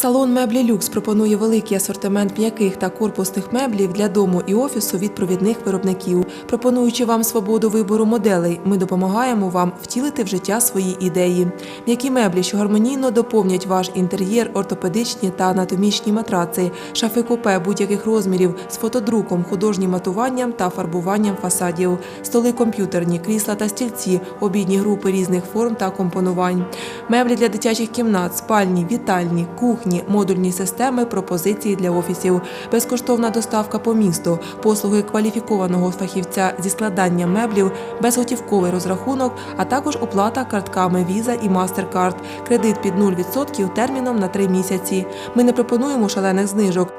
Салон Меблі Люкс пропонує великий асортимент м'яких та корпусних меблів для дому і офісу від провідних виробників. Пропонуючи вам свободу вибору моделей, ми допомагаємо вам втілити в життя свої ідеї. М'які меблі, що гармонійно доповнять ваш інтер'єр, ортопедичні та анатомічні матраци, шафи купе будь-яких розмірів з фотодруком, художнім матуванням та фарбуванням фасадів, столи комп'ютерні, крісла та стільці, обідні групи різних форм та компонувань, меблі для дитячих кімнат, спальні, вітальні, кухні, модульні системи, пропозиції для офісів, безкоштовна доставка по місту, послуги кваліфікованого фахівця зі складання меблів, безготівковий розрахунок, а також оплата картками Visa і MasterCard, кредит під 0% терміном на 3 місяці. Ми не пропонуємо шалених знижок,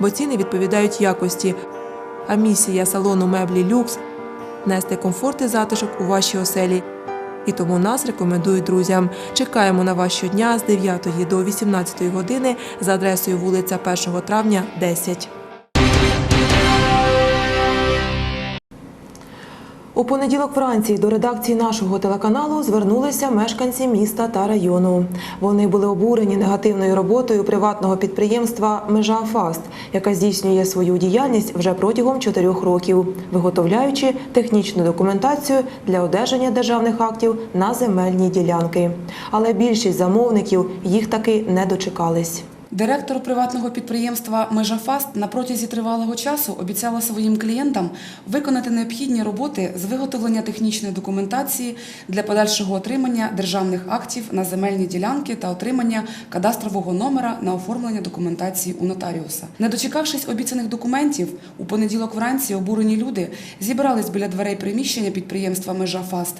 бо ціни відповідають якості. А місія салону меблі Люкс нести комфорт і затишок у вашій оселі. І тому нас рекомендують друзям. Чекаємо на вас щодня з 9 до 18 години за адресою вулиця 1 травня, 10. У понеділок вранці до редакції нашого телеканалу звернулися мешканці міста та району. Вони були обурені негативною роботою приватного підприємства Межа Фаст, яка здійснює свою діяльність вже протягом чотирьох років, виготовляючи технічну документацію для одержання державних актів на земельні ділянки. Але більшість замовників їх таки не дочекались. Директор приватного підприємства Межафаст на протязі тривалого часу обіцяла своїм клієнтам виконати необхідні роботи з виготовлення технічної документації для подальшого отримання державних актів на земельні ділянки та отримання кадастрового номера на оформлення документації у нотаріуса. Не дочекавшись обіцяних документів, у понеділок вранці обурені люди зібрались біля дверей приміщення підприємства Межафаст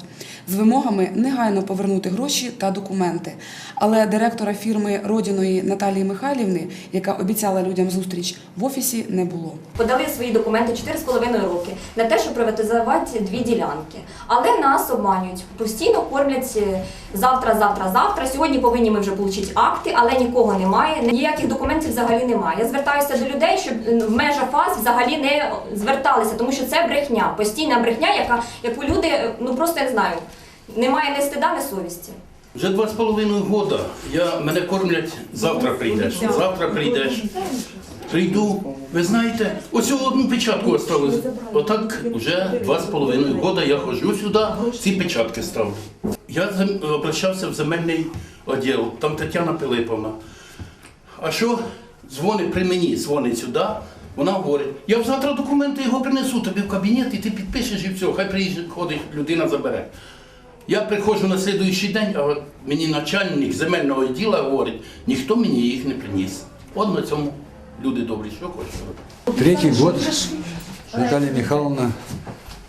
з вимогами негайно повернути гроші та документи. Але директора фірми Родіної Наталії Михайлівни, яка обіцяла людям зустріч, в офісі не було. подали свої документи 4,5 роки на те, щоб приватизувати дві ділянки. Але нас обманюють, постійно кормлять е, завтра, завтра, завтра. Сьогодні повинні ми вже отримати акти, але нікого немає. Ніяких документів взагалі немає. Я звертаюся до людей, щоб е, в межах фаз взагалі не зверталися, тому що це брехня, постійна брехня, яка яку люди е, ну просто я не знаю. Немає ні стида, ні совісті. Вже два з половиною года. Я, мене кормлять, завтра прийдеш, завтра прийдеш. Прийду. Ви знаєте, ось одну печатку осталось. Отак вже два з половиною года я ходжу сюди, ці печатки ставлю. Я обращався в земельний відділ, там Тетяна Пилиповна. А що дзвонить при мені, дзвонить сюди, вона говорить, я завтра документи його принесу тобі в кабінет, і ти підпишеш і все, хай приїжджає, ходить, людина забере. Я приходжу на слідуючий день, а от мені начальник земельного діла говорить, ніхто мені їх не приніс. От на цьому люди добрі, що хочуть. Третій год Наталія Михайловна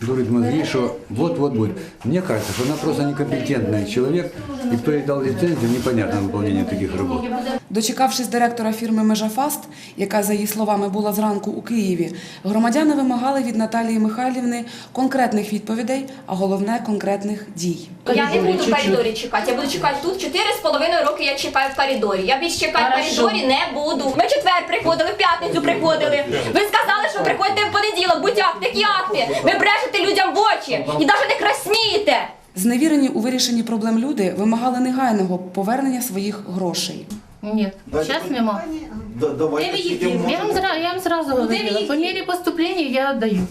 дурит мозги, что вот-вот будет. Мне кажется, что она просто некомпетентный человек, и кто ей дал лицензию, непонятно выполнение таких работ. Дочекавшись директора фірми Межафаст, яка, за її словами, була зранку у Києві, громадяни вимагали від Наталії Михайлівни конкретних відповідей, а головне конкретних дій. Я не буду в коридорі чекати, я буду чекати тут. Чотири з половиною роки я чекаю в коридорі. Я більше чекати в коридорі не буду. Ми четвер приходили, в п'ятницю приходили. Ви понеділок, будь акти. Ви брешете людям в очі і навіть не краснієте. Зневірені у вирішенні проблем люди вимагали негайного повернення своїх грошей. Нет, сейчас мимо. Да, давайте. Я вам, зра- я вам сразу говорила, по мере поступления я отдаю.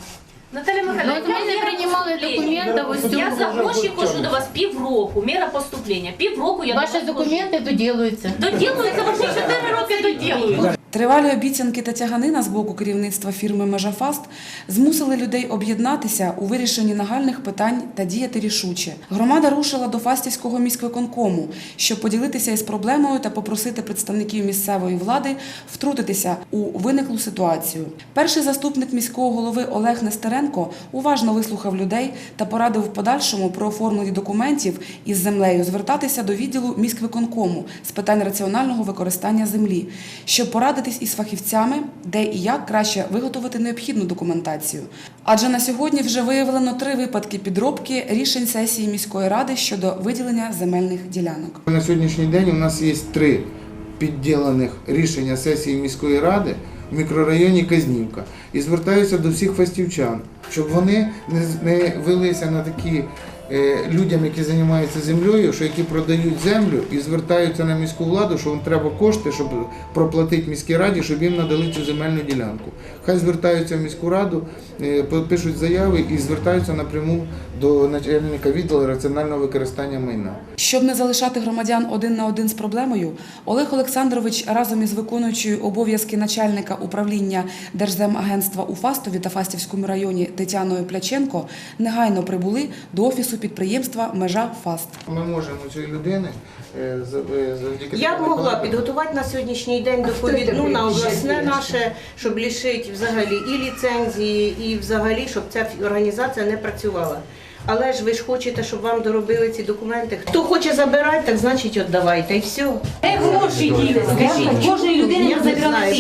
Наталя Михайловна, от ми не приймали документи, ось я цього. за гроші хожу до вас півроку, міра поступлення. Півроку я Ваші до вас документи доділуються. Доділуються, ваші 4 роки доділують. Тривалі обіцянки та тяганина з боку керівництва фірми Межафаст змусили людей об'єднатися у вирішенні нагальних питань та діяти рішуче. Громада рушила до Фастівського міськвиконкому, щоб поділитися із проблемою та попросити представників місцевої влади втрутитися у виниклу ситуацію. Перший заступник міського голови Олег Нестеренко уважно вислухав людей та порадив в подальшому про оформлення документів із землею звертатися до відділу міськвиконкому з питань раціонального використання землі, щоб порадитись із фахівцями, де і як краще виготовити необхідну документацію. Адже на сьогодні вже виявлено три випадки підробки рішень сесії міської ради щодо виділення земельних ділянок. На сьогоднішній день у нас є три підділених рішення сесії міської ради в мікрорайоні Казнівка. І звертаюся до всіх фастівчан, щоб вони не, велися на такі людям, які займаються землею, що які продають землю і звертаються на міську владу, що їм треба кошти, щоб проплатити міській раді, щоб їм надали цю земельну ділянку. Хай звертаються в міську раду, е, пишуть заяви і звертаються напряму до начальника відділу раціонального використання майна. Щоб не залишати громадян один на один з проблемою, Олег Олександрович разом із виконуючою обов'язки начальника управління Держземагентства у Фастові та Фастівському районі Тетяною Пляченко негайно прибули до офісу підприємства Межа Фаст. Ми можемо цієї людини е, за- е, завдяки Я б могла підготувати на сьогоднішній день доповідну на обласне наше, щоб лишити взагалі і ліцензії, і взагалі, щоб ця організація не працювала. Але ж ви ж хочете, щоб вам доробили ці документи. Хто хоче забирати, так значить віддавайте і все. Де гроші діли? Скажіть, кожної людини Я не забирали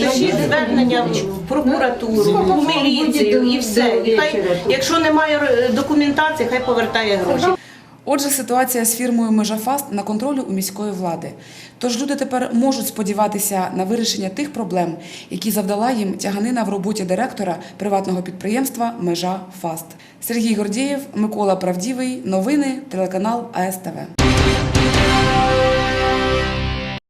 звернення в прокуратуру, в міліцію і все. І хай, якщо немає е, документації, хай повертає гроші. Отже, ситуація з фірмою Межафаст на контролі у міської влади. Тож люди тепер можуть сподіватися на вирішення тих проблем, які завдала їм тяганина в роботі директора приватного підприємства Межа Фаст. Сергій Гордієв, Микола Правдівий. Новини телеканал АСТВ.